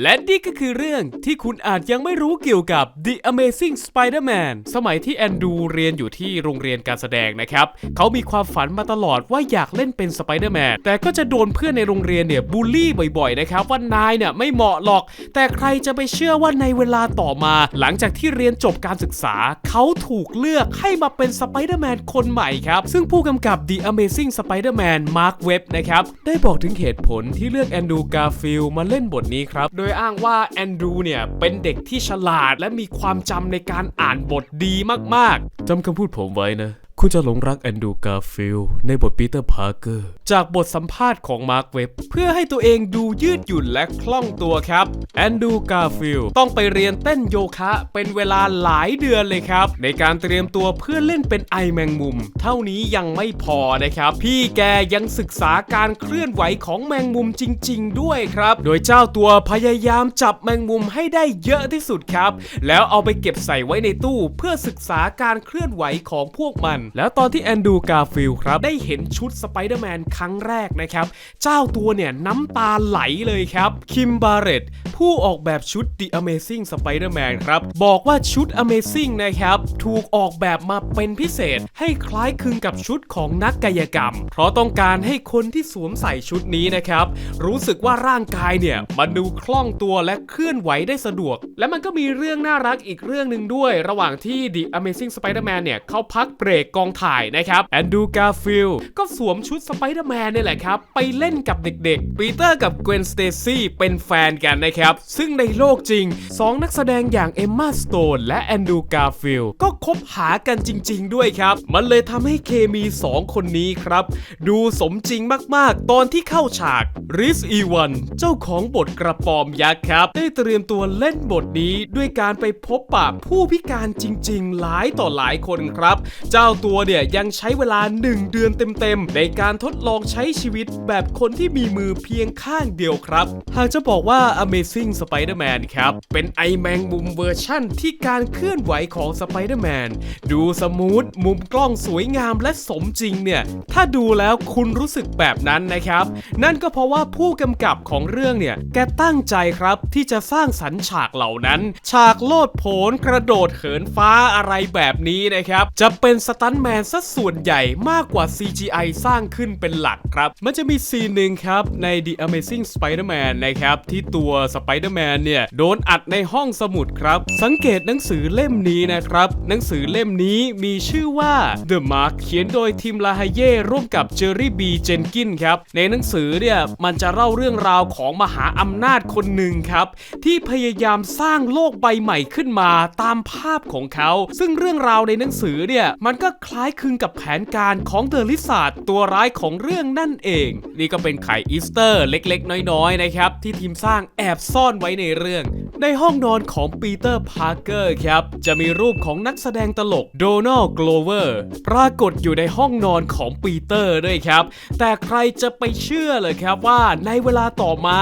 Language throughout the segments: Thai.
และนี่ก็คือเรื่องที่คุณอาจยังไม่รู้เกี่ยวกับ The Amazing Spider-Man สมัยที่แอนดูเรียนอยู่ที่โรงเรียนการแสดงนะครับ เขามีความฝันมาตลอดว่าอยากเล่นเป็นสไปเดอร์แมนแต่ก็จะโดนเพื่อนในโรงเรียนเนี่ยบูลลี่บ่อยๆนะครับ ว่านายเนี่ยไม่เหมาะหรอก แต่ใครจะไปเชื่อว่าในเวลาต่อมา หลังจากที่เรียนจบการศึกษา เขาถูกเลือกให้มาเป็นสไปเดอร์แมนคนใหม่ครับ ซึ่งผู้กำกับ The Amazing Spider-Man Mark Webb นะครับได้บอกถึงเหตุผลที่เลือกแอนดูกาฟิลมาเล่นบทนี้ครับดยอ้างว่าแอนดรูเนี่ย เป็นเด็กที่ฉลาดและมีความจำในการอ่านบทดีมากๆจำคำพูดผมไว้นะ คุณจะหลงรักแอนดูกาฟิลในบทปีเตอร์พาร์เกอร์จากบทสัมภาษณ์ของมาร์คเว็บเพื่อให้ตัวเองดูยืดหยุ่นและคล่องตัวครับแอนดูกาฟิลต้องไปเรียนเต้นโยคะ เป็นเวลาหลายเดือนเลยครับ ในการเตรียมตัวเพื่อเล่นเป็นไอแมงมุม เท่านี้ยังไม่พอนะครับ พี่แกยังศึกษาการเคลื่อนไหวของแมงมุมจริง ๆ ด้วยครับ โดยเจ้าตัวพยายามจับแมงมุมให้ได้เยอะที่สุดครับ แล้วเอาไปเก็บใส่ไว้ในตู้เพื่อศึกษาการเคลื่อนไหวของพวกมันแล้วตอนที่แอนดูกาฟิลครับได้เห็นชุดสไปเดอร์แมนครั้งแรกนะครับ เจ้าตัวเนี่ยน้ำตาไหลเลยครับ คิมบาเรตผู้ออกแบบชุด The Amazing Spider-Man ครับ บอกว่าชุด Amazing นะครับ ถูกออกแบบมาเป็นพิเศษ ให้คล้ายคลึงกับชุดของนักกายกรรม เพราะต้องการให้คนที่สวมใส่ชุดนี้นะครับ รู้สึกว่าร่างกายเนี่ย มันดูคล่องตัวและเคลื่อนไหวได้สะดวก และมันก็มีเรื่องน่ารักอีกเรื่องหนึ่งด้วย ระหว่างที่ The Amazing Spider-Man เนี่ยเขาพักเบรกกองถ่ายนะครับแอนดูกาฟิลก็สวมชุดสไปเดอร์แมนนี่แหละครับ ไปเล่นกับเด็กๆปีเตอร์กับเกวนสเตซี่เป็นแฟนกันนะครับ ซึ่งในโลกจริง 2 นักแสดงอย่างเอมมาสโตนและแอนดูกาฟิลก็คบหากันจริง ๆ ด้วยครับ มันเลยทำให้เคมี 2 คนนี้ครับ ดูสมจริงมากๆ ตอนที่เข้าฉากริสอีวันเจ้าของบทกระปอมยักษ์ครับ ได้เตรียมตัวเล่นบทนี้ด้วยการไปพบปะผู้พิการจริง ๆ หลายต่อหลายคนครับ เจ้าตัวเนี่ยยังใช้เวลา 1 เดือนเต็มๆ ในการทดลองใช้ชีวิตแบบคนที่มีมือเพียงข้างเดียวครับ หากจะบอกว่า Amazing Spider-Man ครับ เป็นไอแมงมุมเวอร์ชั่นที่การเคลื่อนไหวของ Spider-Man ดูสมูทมุมกล้องสวยงามและสมจริงเนี่ย ถ้าดูแล้วคุณรู้สึกแบบนั้นนะครับ นั่นก็เพราะว่าผู้กำกับของเรื่องเนี่ย แกตั้งใจครับที่จะสร้างสรรค์ฉากเหล่านั้น ฉากโลดโผนกระโดดเหินฟ้าอะไรแบบนี้นะครับ จะเป็นสตันแมนซะส่วนใหญ่มากกว่า CGI สร้างขึ้นเป็นหลักครับ มันจะมีซีนหนึ่งครับใน The Amazing Spider-Man นะครับ ที่ตัว Spider-Man เนี่ย โดนอัดในห้องสมุดครับ สังเกตหนังสือเล่มนี้นะครับ หนังสือเล่มนี้มีชื่อว่า The Mark เขียนโดยทีมลาฮเย่ร่วมกับเจอร์รี่บีเจนกินครับ ในหนังสือเนี่ย มันจะเล่าเรื่องราวของมหาอำนาจคนหนึ่งครับ ที่พยายามสร้างโลกใบใหม่ขึ้นมาตามภาพของเขา ซึ่งเรื่องราวในหนังสือเนี่ยมันก็คล้ายคลึงกับแผนการของเดอะลิซาร์ดตัวร้ายของเรื่องนั่นเอง นี่ก็เป็นไข่อีสเตอร์เล็กๆ น้อยๆนะครับที่ทีมสร้างแอบซ่อนไว้ในเรื่อง ในห้องนอนของปีเตอร์พาร์เกอร์ครับ จะมีรูปของนักแสดงตลกโดนัลด์โกลเวอร์ปรากฏอยู่ในห้องนอนของปีเตอร์ด้วยครับ แต่ใครจะไปเชื่อเลยครับว่าในเวลาต่อมา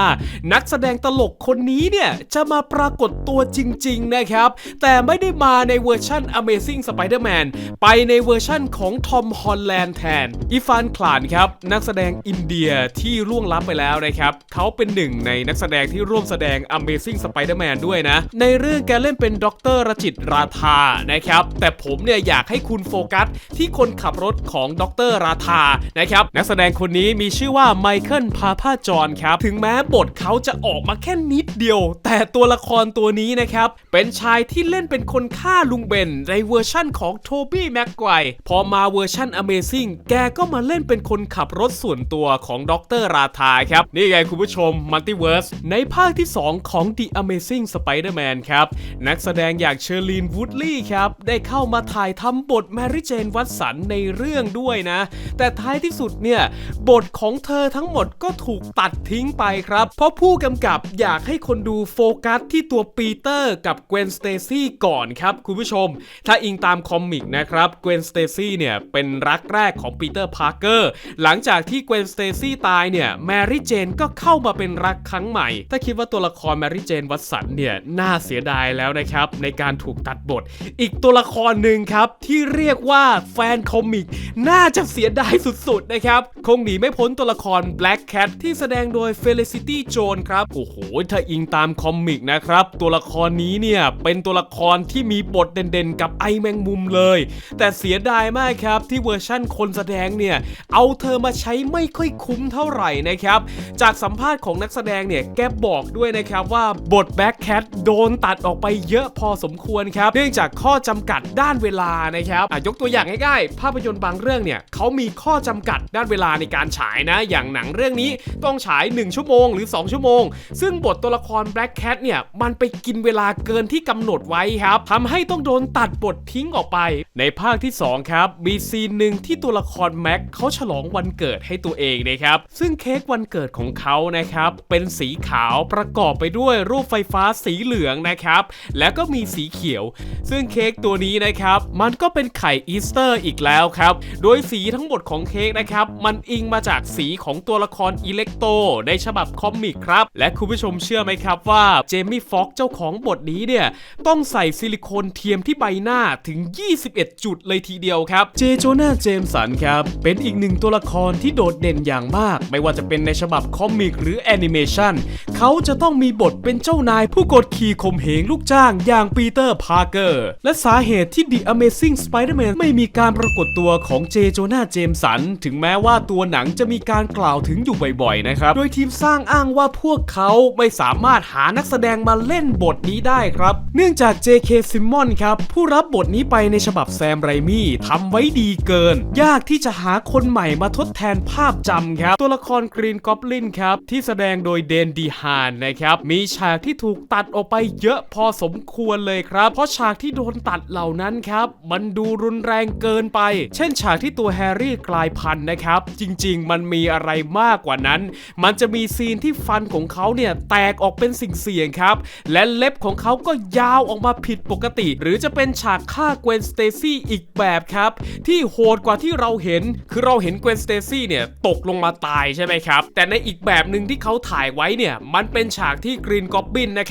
นักแสดงตลกคนนี้เนี่ย จะมาปรากฏตัวจริง ๆ นะครับ แต่ไม่ได้มาในเวอร์ชั่น Amazing Spider-Man ไปในเวอร์ชั่นของทอมฮอลแลนด์แทนอีฟานคลานครับ นักแสดงอินเดียที่ล่วงลับไปแล้วนะครับ เขาเป็นหนึ่งในนักแสดงที่ร่วมแสดง Amazing Spider-Man ด้วยนะ ในเรื่องแกเล่นเป็นด็อกเตอร์รจิตราธานะครับ แต่ผมเนี่ยอยากให้คุณโฟกัสที่คนขับรถของด็อกเตอร์ราธานะครับ นักแสดงคนนี้มีชื่อว่าไมเคิลพาพาจอนครับ ถึงแม้บทเขาจะออกมาแค่นิดเดียว แต่ตัวละครตัวนี้นะครับ เป็นชายที่เล่นเป็นคนฆ่าลุงเบนในเวอร์ชั่นของโทบี้แม็กไกวพอมาเวอร์ชั่น Amazing แกก็มาเล่นเป็นคนขับรถส่วนตัวของด็อกเตอร์ราธาครับ นี่ไงคุณผู้ชมมัลติเวิร์สในภาคที่ 2 ของ The Amazing Spider-Man ครับ นักแสดงอย่างเชอร์ลีนวูดลี่ครับ ได้เข้ามาถ่ายทำบทแมรี่เจนวัตสันในเรื่องด้วยนะ แต่ท้ายที่สุดเนี่ย บทของเธอทั้งหมดก็ถูกตัดทิ้งไปครับ เพราะผู้กำกับอยากให้คนดูโฟกัสที่ตัวปีเตอร์กับเกวนสเตซี่ก่อนครับ คุณผู้ชม ถ้าอิงตามคอมิกนะครับเกวนสเตซี่เนี่ย เป็นรักแรกของปีเตอร์พาร์เกอร์หลังจากที่เกวนสเตซี่ตายเนี่ยแมรี่เจนก็เข้ามาเป็นรักครั้งใหม่ ถ้าคิดว่าตัวละครแมรี่เจนวัตสันนเนี่ยน่าเสียดายแล้วนะครับ ในการถูกตัดบท อีกตัวละครหนึ่งครับ ที่เรียกว่าแฟนคอมิก น่าจะเสียดายสุดๆนะครับ คงหนีไม่พ้นตัวละคร Black Cat ที่แสดงโดย Felicity Jones ครับ โอ้โห ถ้าอิงตามคอมิกนะครับ ตัวละครนี้เนี่ยเป็นตัวละครที่มีบทเด่นๆ กับไอแมงมุมเลย แต่เสียดายมากครับที่เวอร์ชั่นคนแสดงเนี่ยเอาเธอมาใช้ไม่ค่อยคุ้มเท่าไหร่นะครับ จากสัมภาษณ์ของนักแสดงเนี่ยแกบอกด้วยนะครับว่าบทแบ Black Cat โดนตัดออกไปเยอะพอสมควรครับ เนื่องจากข้อจำกัดด้านเวลานะครับยกตัวอย่างง่ายๆ ภาพยนตร์บางเรื่องเนี่ยเขามีข้อจำกัดด้านเวลาในการฉายนะ อย่างหนังเรื่องนี้ต้องฉาย 1 ชั่วโมงหรือ 2 ชั่วโมง ซึ่งบทตัวละคร Black Cat เนี่ยมันไปกินเวลาเกินที่กำหนดไว้ครับทำให้ต้องโดนตัดบททิ้งออกไป ในภาคที่ 2 ครับ มีซีนหนึ่งที่ตัวละครแม็กเขาฉลองวันเกิดให้ตัวเองนะครับ ซึ่งเค้กวันเกิดของเขานะครับเป็นสีขาวประกอบไปด้วยรูปไฟฟ้าสีเหลืองนะครับ แล้วก็มีสีเขียว ซึ่งเค้กตัวนี้นะครับ มันก็เป็นไข่อีสเตอร์อีกแล้วครับ โดยสีทั้งหมดของเค้กนะครับ มันอิงมาจากสีของตัวละครอิเล็กโตในฉบับคอมิกครับ และคุณผู้ชมเชื่อไหมครับว่าเจมี่ฟ็อกเจ้าของบทนี้เนี่ย ต้องใส่ซิลิโคนเทียมที่ใบหน้าถึง 21 จุดเลยทีเดียวครับ เจโจนาเจมสันครับ เป็นอีกหนึ่งตัวละครที่โดดเด่นอย่างมาก ไม่ว่าจะเป็นในฉบับคอมิกหรือแอนิเมชันเขาจะต้องมีบทเป็นเจ้านายผู้กดขี่ข่มเหงลูกจ้างอย่างปีเตอร์พาร์เกอร์ และสาเหตุที่ The Amazing Spider-Man ไม่มีการปรากฏตัวของเจโจนาเจมสัน ถึงแม้ว่าตัวหนังจะมีการกล่าวถึงอยู่บ่อยๆนะครับ โดยทีมสร้างอ้างว่าพวกเขาไม่สามารถหานักแสดงมาเล่นบทนี้ได้ครับ เนื่องจาก J.K. s i m m o n ครับ ผู้รับบทนี้ไปในฉบับแซมไรมี่ทำไว้ดีเกิน ยากที่จะหาคนใหม่มาทดแทนภาพจำครับ ตัวละครกรีนกอบลินครับ ที่แสดงโดยเดนดีฮานนะครับ มีฉากที่ถูกตัดออกไปเยอะพอสมควรเลยครับ เพราะฉากที่โดนตัดเหล่านั้นครับ มันดูรุนแรงเกินไป เช่นฉากที่ตัวแฮร์รี่กลายพันธุ์นะครับ จริงๆ มันมีอะไรมากกว่านั้น มันจะมีซีนที่ฟันของเขาเนี่ยแตกออกเป็นสิ่งเสี่ยงครับ และเล็บของเขาก็ยาวออกมาผิดปกติ หรือจะเป็นฉากฆ่าเกวนสเตซี่อีกแบบครับ ที่โหดกว่าที่เราเห็น คือเราเห็นเกวนสเตซี่เนี่ยตกลงมาตายใช่ไหมครับ แต่ในอีกแบบหนึ่งที่เขาถ่ายไว้เนี่ย มันเป็นฉากที่กรีนกอบบินนะครับ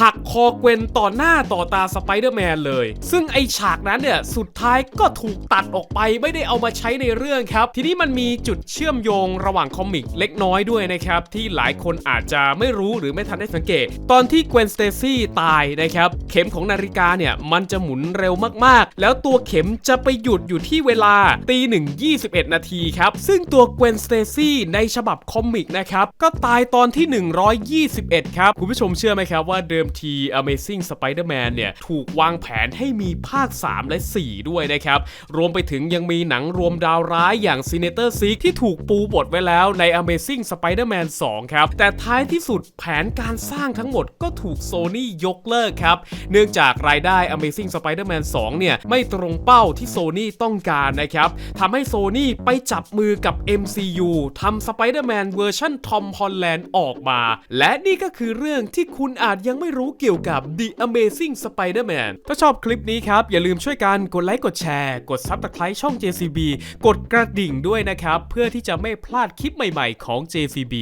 หักคอเกวนต่อหน้าต่อตาสไปเดอร์แมนเลย ซึ่งไอฉากนั้นเนี่ยสุดท้ายก็ถูกตัดออกไปไม่ได้เอามาใช้ในเรื่องครับ ทีนี้มันมีจุดเชื่อมโยงระหว่างคอมิกเล็กน้อยด้วยนะครับ ที่หลายคนอาจจะไม่รู้หรือไม่ทันได้สังเกต ตอนที่เกวนสเตซี่ตายนะครับ เข็มของนาฬิกาเนี่ยมันจะหมุนเร็วมากๆ แล้วตัวเข็มจะไปหยุดอยู่ที่เวลาตีหนึ่ง21นาทีครับ ซึ่งตัวเกวนสเตซี่ในฉบับคอมิกนะครับ ก็ตายตอนที่ 121 ครับ คุณผู้ชมเชื่อไหมครับว่าเดิมที Amazing Spider-Man เนี่ยถูกวางแผนให้มีภาค 3 และ 4 ด้วยนะครับ รวมไปถึงยังมีหนังรวมดาวร้ายอย่าง Sinister Six ที่ถูกปูบทไว้แล้วใน Amazing Spider-Man 2 ครับ แต่ท้ายที่สุดแผนการสร้างทั้งหมดก็ถูกโซนี่ยกเลิกครับ เนื่องจากรายได้ Amazing Spider-Man 2 เนี่ยไม่ตรงเป้าที่โซนี่ต้องการนะครับทำให้โซนี่ไปจับมือกับ MCU ทำ Spider-Man เวอร์ชันทอมฮอลแลนด์ออกมา และนี่ก็คือเรื่องที่คุณอาจยังไม่รู้เกี่ยวกับ The Amazing Spider-Man ถ้าชอบคลิปนี้ครับ อย่าลืมช่วยกันกดไลค์กดแชร์ กด Subscribe ช่อง JCB กดกระดิ่งด้วยนะครับ เพื่อที่จะไม่พลาดคลิปใหม่ๆของ JCB